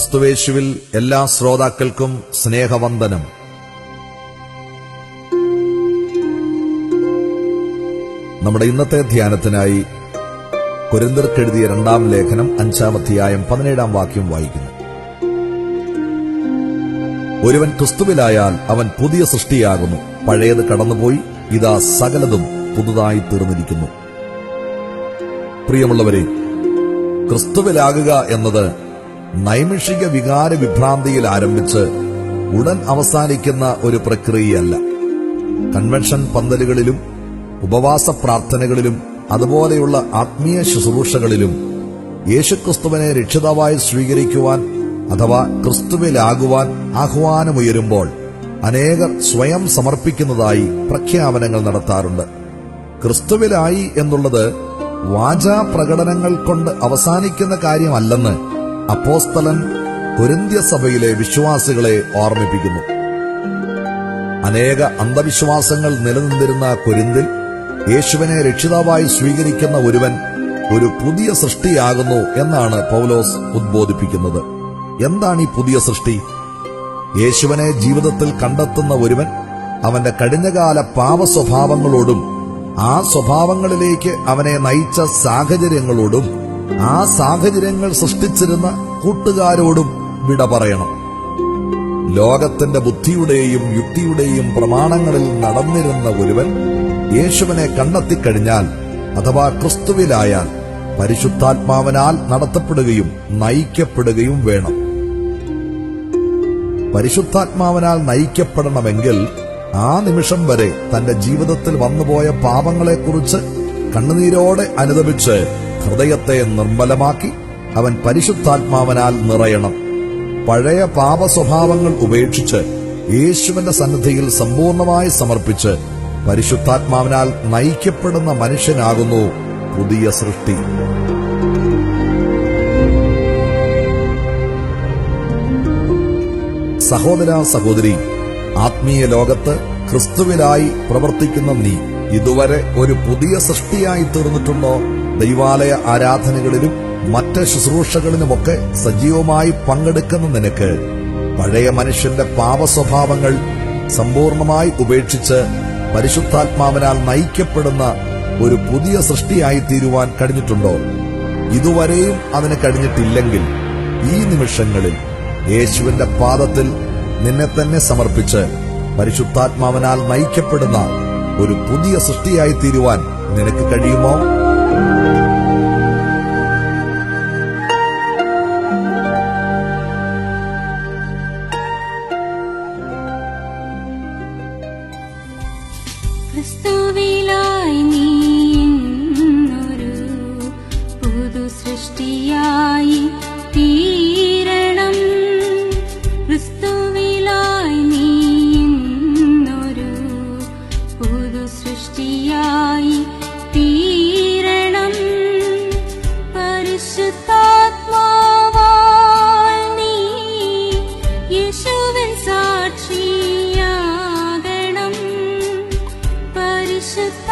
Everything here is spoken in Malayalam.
ക്രിസ്തുവേശുവിൽ എല്ലാ ശ്രോതാക്കൾക്കും സ്നേഹവന്ദനം. നമ്മുടെ ഇന്നത്തെ ധ്യാനത്തിനായി കുരന്തർക്കെഴുതിയ രണ്ടാം ലേഖനം അഞ്ചാം അധ്യായം പതിനേഴാം വാക്യം വായിക്കുന്നു. ഒരുവൻ ക്രിസ്തുവിലായാൽ അവൻ പുതിയ സൃഷ്ടിയാകുന്നു. പഴയത് കടന്നുപോയി ഇതാ സകലതും പുതുതായി തീർന്നിരിക്കുന്നു. പ്രിയമുള്ളവരെ ക്രിസ്തുവിലാകുക എന്നത് നൈമിഷിക വികാര വിഭ്രാന്തിയിൽ ആരംഭിച്ച് ഉടൻ അവസാനിക്കുന്ന ഒരു പ്രക്രിയയല്ല. കൺവെൻഷൻ പന്തലുകളിലും ഉപവാസ പ്രാർത്ഥനകളിലും അതുപോലെയുള്ള ആത്മീയ ശുശ്രൂഷകളിലും യേശുക്രിസ്തുവിനെ രക്ഷിതാവായി സ്വീകരിക്കുവാൻ അഥവാ ക്രിസ്തുവിലാകുവാൻ ആഹ്വാനമുയരുമ്പോൾ അനേകർ സ്വയം സമർപ്പിക്കുന്നതായി പ്രഖ്യാപനങ്ങൾ നടത്താറുണ്ട്. ക്രിസ്തുവിലായി എന്നുള്ളത് വാചാ പ്രകടനങ്ങൾ കൊണ്ട് അവസാനിക്കുന്ന കാര്യമല്ലെന്ന് അപ്പോസ്തലൻ കൊരിന്ത്യ സഭയിലെ വിശ്വാസികളെ ഓർമ്മിപ്പിക്കുന്നു. അനേക അന്ധവിശ്വാസങ്ങൾ നിലനിന്നിരുന്ന കൊരിന്തിൽ യേശുവിനെ രക്ഷിതാവായി സ്വീകരിക്കുന്ന ഒരുവൻ ഒരു പുതിയ സൃഷ്ടിയാകുന്നു എന്നാണ് പൗലോസ് ഉദ്ബോധിപ്പിക്കുന്നത്. എന്താണ് ഈ പുതിയ സൃഷ്ടി? യേശുവിനെ ജീവിതത്തിൽ കണ്ടെത്തുന്ന ഒരുവൻ അവന്റെ കഴിഞ്ഞകാല പാപ സ്വഭാവങ്ങളോടും ആ സ്വഭാവങ്ങളിലേക്ക് അവനെ നയിച്ച സാഹചര്യങ്ങളോടും ആ സാഹചര്യങ്ങൾ സൃഷ്ടിച്ചിരുന്ന കൂട്ടുകാരോടും വിട പറയണം. ലോകത്തിന്റെ ബുദ്ധിയുടെയും യുക്തിയുടെയും പ്രമാണങ്ങളിൽ നടന്നിരുന്ന ഒരുവൻ യേശുവിനെ കണ്ടെത്തിക്കഴിഞ്ഞാൽ അഥവാ ക്രിസ്തുവിലായാൽ പരിശുദ്ധാത്മാവനാൽ നടത്തപ്പെടുകയും നയിക്കപ്പെടുകയും വേണം. പരിശുദ്ധാത്മാവനാൽ നയിക്കപ്പെടണമെങ്കിൽ ആ നിമിഷം വരെ തന്റെ ജീവിതത്തിൽ വന്നുപോയ പാപങ്ങളെക്കുറിച്ച് കണ്ണുനീരോടെ അനുദപിച്ച് ഹൃദയത്തെ നിർമ്മലമാക്കി അവൻ പരിശുദ്ധാത്മാവനാൽ നിറയണം. പഴയ പാപ സ്വഭാവങ്ങൾ ഉപേക്ഷിച്ച് യേശുവിന്റെ സന്നിധിയിൽ സമ്പൂർണമായി സമർപ്പിച്ച് പരിശുദ്ധാത്മാവിനാൽ നയിക്കപ്പെടുന്ന മനുഷ്യനാകുന്നു പുതിയ സൃഷ്ടി. സഹോദര സഹോദരി ആത്മീയ ലോകത്ത് ക്രിസ്തുവിലായി പ്രവർത്തിക്കുന്ന നീ ഇതുവരെ ഒരു പുതിയ സൃഷ്ടിയായി തീർന്നിട്ടുണ്ടോ? ദൈവാലയ ആരാധനകളിലും മറ്റ് ശുശ്രൂഷകളിലുമൊക്കെ സജീവമായി പങ്കെടുക്കുന്ന നിനക്ക് പഴയ മനുഷ്യന്റെ പാപ സ്വഭാവങ്ങൾ സമ്പൂർണമായി ഉപേക്ഷിച്ച് പരിശുദ്ധാത്മാവിനാൽ നയിക്കപ്പെടുന്ന ഒരു പുതിയ സൃഷ്ടിയായി തീരുവാൻ കഴിഞ്ഞിട്ടുണ്ടോ? ഇതുവരെയും അതിന് കഴിഞ്ഞിട്ടില്ലെങ്കിൽ ഈ നിമിഷങ്ങളിൽ യേശുവിന്റെ പാദത്തിൽ നിന്നെ തന്നെ സമർപ്പിച്ച് പരിശുദ്ധാത്മാവിനാൽ നയിക്കപ്പെടുന്ന ഒരു പുതിയ സൃഷ്ടിയായി തീരുവാൻ നിനക്ക് കഴിയുമോ? സൃഷ്ടിയായി തീരണം. ക്രിസ്തുവിലായി നീ ഇന്നൊരു പുതു സൃഷ്ടിയായി തീരണം. പരിശുദ്ധാത്മാവാൽ നീ യേശുവിൻ സാക്ഷിയാകണം. പരിശുദ്ധ